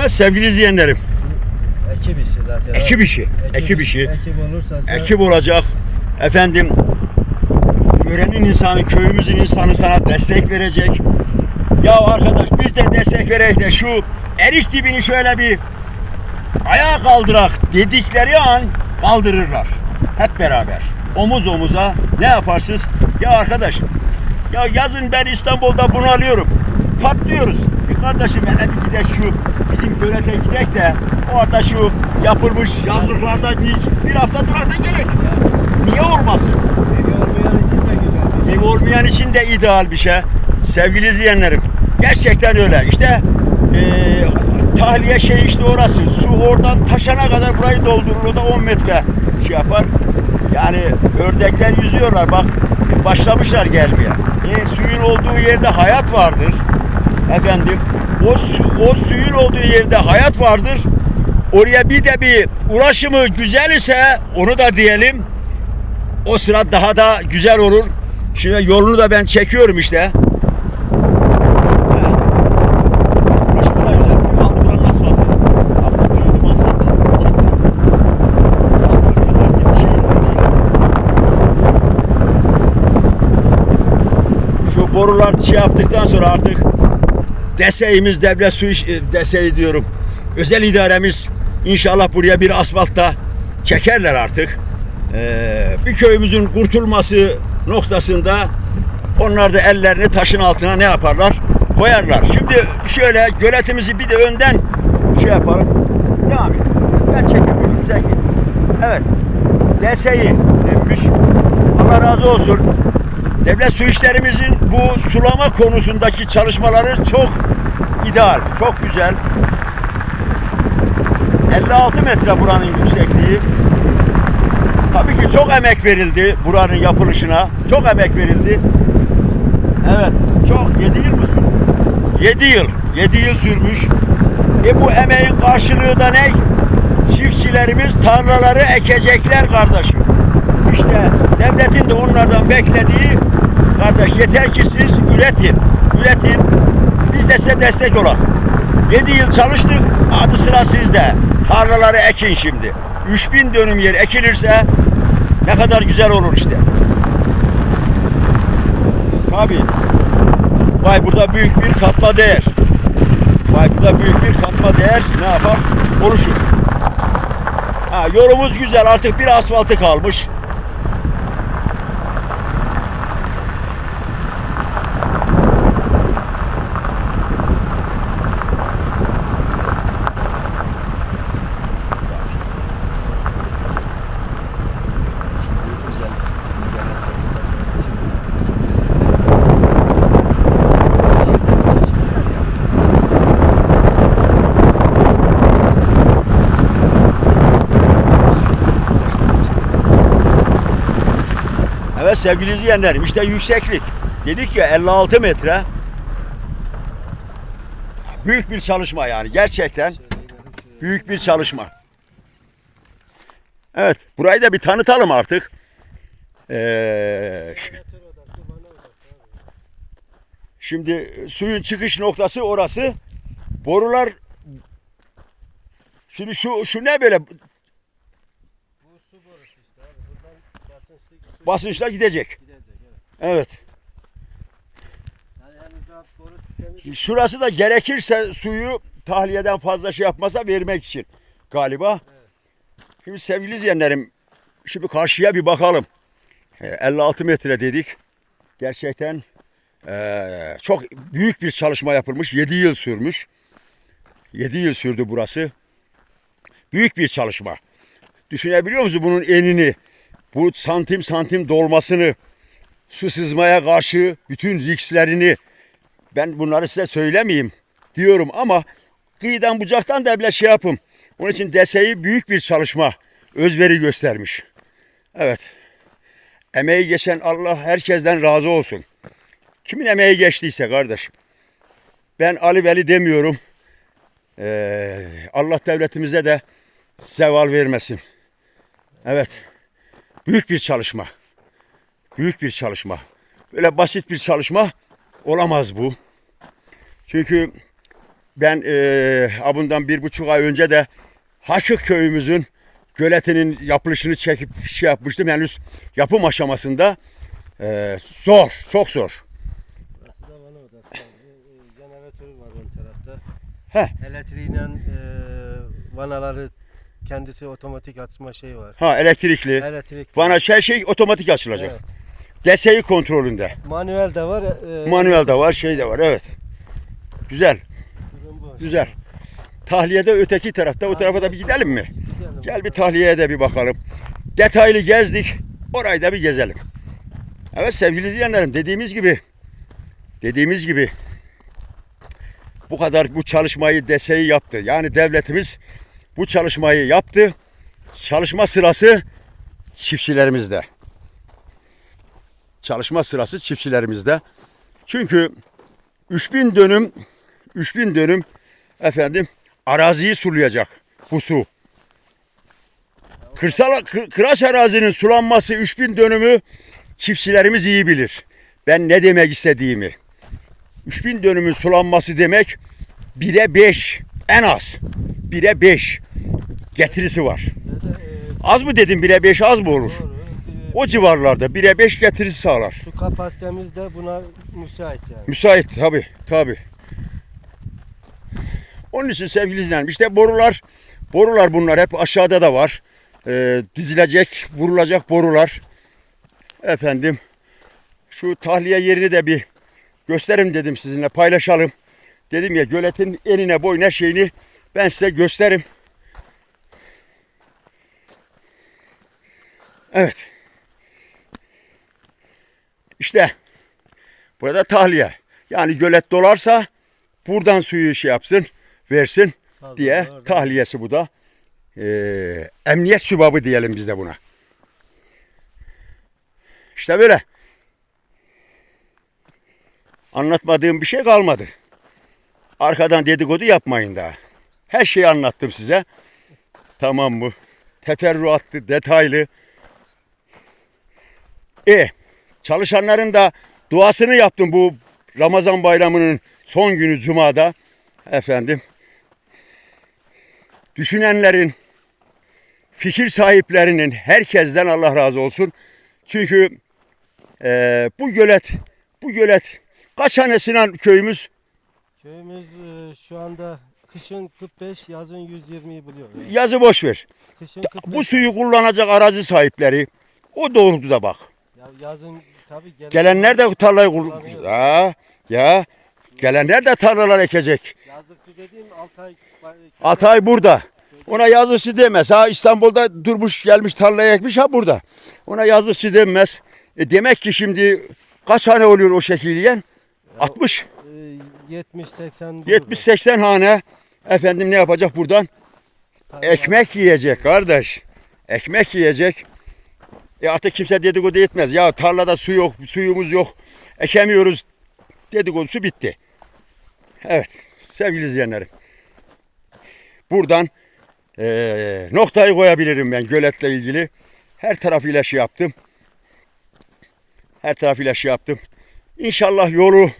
Evet sevgili izleyenlerim. Ekip işi zaten. Ekip işi. Ekip işi. Ekip olursa sen- Ekip olacak. Efendim yörenin insanı, köyümüzün insanı sana destek verecek. Ya arkadaş biz de destek vererek de şu erik dibini şöyle bir ayağa kaldırak dedikleri an kaldırırlar. Hep beraber. Omuz omuza ne yaparsınız? Ya arkadaş ya yazın ben İstanbul'da bunalıyorum. Patlıyoruz. Bir kardeşim hele bir gidek şu bizim gölete gidek de orada şu yapılmış yazlıklarda bir, bir hafta durak da gerek. Niye olmasın? Evi olmayan için de güzel. şey. Olmayan için de ideal bir şey. Sevgili izleyenlerim. Gerçekten öyle. İşte eee tahliye şey işte orası. Su oradan taşana kadar burayı doldurur. O da 10 metre şey yapar. Yani ördekler yüzüyorlar. Bak başlamışlar gelmeye. E, suyun olduğu yerde hayat vardır. Efendim o, su, o suyun olduğu yerde hayat vardır. Oraya bir de bir ulaşımı güzel ise onu da diyelim o sıra daha da güzel olur. Şimdi yolunu da ben çekiyorum işte. Borular şey yaptıktan sonra artık deseğimiz devlet su iş, e, deseği diyorum. Özel idaremiz inşallah buraya bir asfaltta çekerler artık. Ee, bir köyümüzün kurtulması noktasında onlar da ellerini taşın altına ne yaparlar? Koyarlar. Şimdi şöyle göletimizi bir de önden şey yapalım. Devam et. Ben çekemiyorum. Sen git. Evet. Deseyi demiş. Allah razı olsun. Devlet su işlerimizin bu sulama konusundaki çalışmaları çok ideal, çok güzel. 56 metre buranın yüksekliği. Tabii ki çok emek verildi buranın yapılışına. Çok emek verildi. Evet, çok 7 yıl mı sürdü? 7 yıl. 7 yıl sürmüş. E bu emeğin karşılığı da ne? Çiftçilerimiz tarlaları ekecekler kardeşim. İşte devletin de onlardan beklediği kardeş yeter ki siz üretin. Üretin. Biz de size destek olalım. 7 yıl çalıştık. Adı sıra sizde. Tarlaları ekin şimdi. 3000 dönüm yer ekilirse ne kadar güzel olur işte. Tabii. Vay burada büyük bir katma değer. Vay burada büyük bir katma değer ne yapar? Oluşur. Ha, yolumuz güzel artık bir asfaltı kalmış. Güzel. Evet sevgili izleyenlerim işte yükseklik. Dedik ya 56 metre. Büyük bir çalışma yani gerçekten büyük bir çalışma. Evet burayı da bir tanıtalım artık. Ee, şimdi suyun çıkış noktası orası. Borular Şimdi şu şu ne böyle Bu su borusu işte abi. Buradan basınçlı su basınçla gidecek. gidecek. Evet. Evet. Şurası da gerekirse suyu tahliyeden fazla şey yapmasa vermek için galiba. Şimdi sevgili izleyenlerim şimdi karşıya bir bakalım. Ee, 56 metre dedik. Gerçekten eee, çok büyük bir çalışma yapılmış. 7 yıl sürmüş. 7 yıl sürdü burası. Büyük bir çalışma. Düşünebiliyor musun bunun enini? Bu santim santim dolmasını, su sızmaya karşı bütün risklerini, ben bunları size söylemeyeyim diyorum ama kıyıdan bucaktan da bile şey yapım. Onun için deseyi büyük bir çalışma, özveri göstermiş. Evet. Emeği geçen Allah herkesten razı olsun. Kimin emeği geçtiyse kardeş. Ben Ali Veli demiyorum. Ee, Allah devletimize de zeval vermesin. Evet. Büyük bir çalışma. Büyük bir çalışma. Böyle basit bir çalışma olamaz bu. Çünkü ben e, abundan bir buçuk ay önce de Haşık köyümüzün göletinin yapılışını çekip şey yapmıştım. Henüz yapım aşamasında e, zor, çok zor. Burası da vana odası. E, e, Jeneratörü var ön tarafta. Heh. Elektriğiyle e, vanaları kendisi otomatik açma şeyi var. Ha elektrikli. Elektrik. Vana her şey otomatik açılacak. Evet. Deseyi kontrolünde. Manuel de var. E, Manuel de var, şey de var. Evet. Güzel, güzel. Tahliyede öteki tarafta, o tarafa da bir gidelim mi? Gidelim. Gel bir tahliyeye de bir bakalım. Detaylı gezdik. Orayı da bir gezelim. Evet sevgili izleyenlerim dediğimiz gibi dediğimiz gibi bu kadar bu çalışmayı deseyi yaptı. Yani devletimiz bu çalışmayı yaptı. Çalışma sırası çiftçilerimizde. Çalışma sırası çiftçilerimizde. Çünkü 3000 dönüm 3000 dönüm efendim araziyi sulayacak bu su. Kırsal kı- kıraç arazinin sulanması 3000 dönümü çiftçilerimiz iyi bilir. Ben ne demek istediğimi. 3000 dönümün sulanması demek 1'e 5 en az. 1'e 5 getirisi var. E, Az mı dedim 1'e 5 az mı olur? O civarlarda 1'e 5 getirisi sağlar. Su kapasitemiz de buna müsait yani. Müsait tabi tabi. Onun için sevgili izleyenlerim işte borular borular bunlar hep aşağıda da var. Ee, dizilecek, vurulacak borular. Efendim şu tahliye yerini de bir gösterim dedim sizinle paylaşalım. Dedim ya göletin enine boyuna şeyini ben size gösterim. Evet. İşte Burada tahliye. Yani gölet dolarsa buradan suyu şey yapsın, versin Fazla diye orada. tahliyesi bu da. Ee, emniyet sübabı diyelim biz de buna. İşte böyle. Anlatmadığım bir şey kalmadı. Arkadan dedikodu yapmayın daha. Her şeyi anlattım size. Tamam mı? Teferruatlı, detaylı. E, çalışanların da duasını yaptım bu Ramazan bayramının son günü Cuma'da. Efendim. Düşünenlerin, fikir sahiplerinin herkesten Allah razı olsun. Çünkü eee, bu gölet, bu gölet kaç tane Sinan köyümüz? Köyümüz e, şu anda kışın 45, yazın 120'yi buluyor. Yani. Yazı boş ver. Kışın 45. Bu suyu kullanacak arazi sahipleri o doğrultuda bak. Ya yazın tabii gelen- Gelenler de tarlayı kullanıyor. Ya, ya. Gelenler de tarlalar ekecek. Yazlıkçı dediğim Altay Altay burada. Ona yazlıkçı demez. Ha İstanbul'da durmuş gelmiş tarlaya ekmiş ha burada. Ona yazlıkçı denmez. E demek ki şimdi kaç hane oluyor o şekil yiyen? 60, e, 70 80 70-80 hane efendim ne yapacak buradan? Ekmek yiyecek kardeş. Ekmek yiyecek. E artık kimse dedikodu etmez. Ya tarlada su yok, suyumuz yok. Ekemiyoruz. Dedikodusu bitti. Evet sevgili izleyenlerim. Buradan eee, noktayı koyabilirim ben göletle ilgili. Her tarafıyla şey yaptım. Her tarafıyla şey yaptım. İnşallah yolu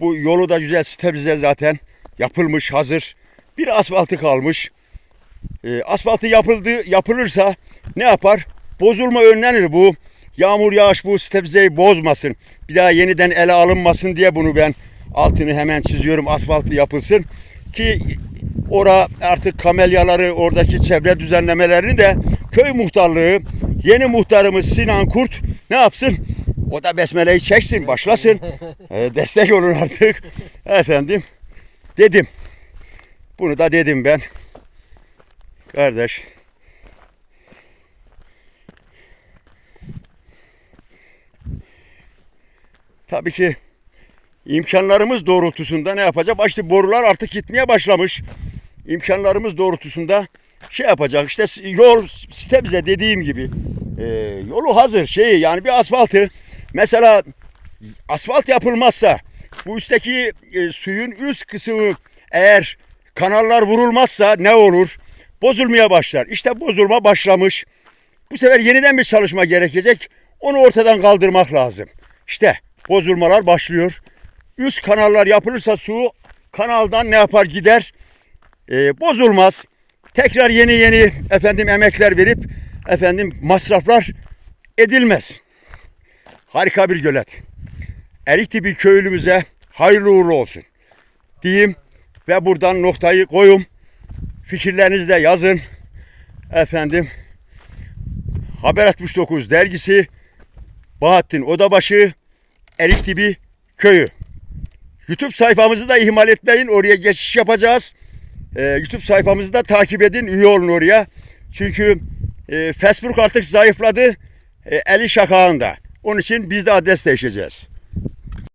bu yolu da güzel stabilize zaten yapılmış hazır. Bir asfaltı kalmış. E, asfaltı yapıldı yapılırsa ne yapar? Bozulma önlenir bu. Yağmur yağış bu stabilizeyi bozmasın. Bir daha yeniden ele alınmasın diye bunu ben altını hemen çiziyorum. Asfaltı yapılsın ki ora artık kamelyaları oradaki çevre düzenlemelerini de köy muhtarlığı yeni muhtarımız Sinan Kurt ne yapsın? O da besmeleyi çeksin, başlasın. E, destek olun artık. Efendim dedim. Bunu da dedim ben. Kardeş. Tabii ki imkanlarımız doğrultusunda ne yapacak? İşte borular artık gitmeye başlamış. İmkanlarımız doğrultusunda şey yapacak. İşte yol site bize dediğim gibi e, yolu hazır şeyi yani bir asfaltı mesela asfalt yapılmazsa bu üstteki e, suyun üst kısmı eğer kanallar vurulmazsa ne olur? Bozulmaya başlar. İşte bozulma başlamış. Bu sefer yeniden bir çalışma gerekecek. Onu ortadan kaldırmak lazım. İşte bozulmalar başlıyor. Üst kanallar yapılırsa su kanaldan ne yapar gider e, bozulmaz. Tekrar yeni yeni efendim emekler verip efendim masraflar edilmez. Harika bir gölet. Erikli köylümüze hayırlı uğurlu olsun. Diyeyim ve buradan noktayı koyum. Fikirlerinizi de yazın. Efendim Haber 69 dergisi Bahattin Odabaşı Erikdibi köyü. YouTube sayfamızı da ihmal etmeyin. Oraya geçiş yapacağız. Ee, YouTube sayfamızı da takip edin. Üye olun oraya. Çünkü e, Facebook artık zayıfladı. E, eli şakağında. Onun için biz de adres değişeceğiz.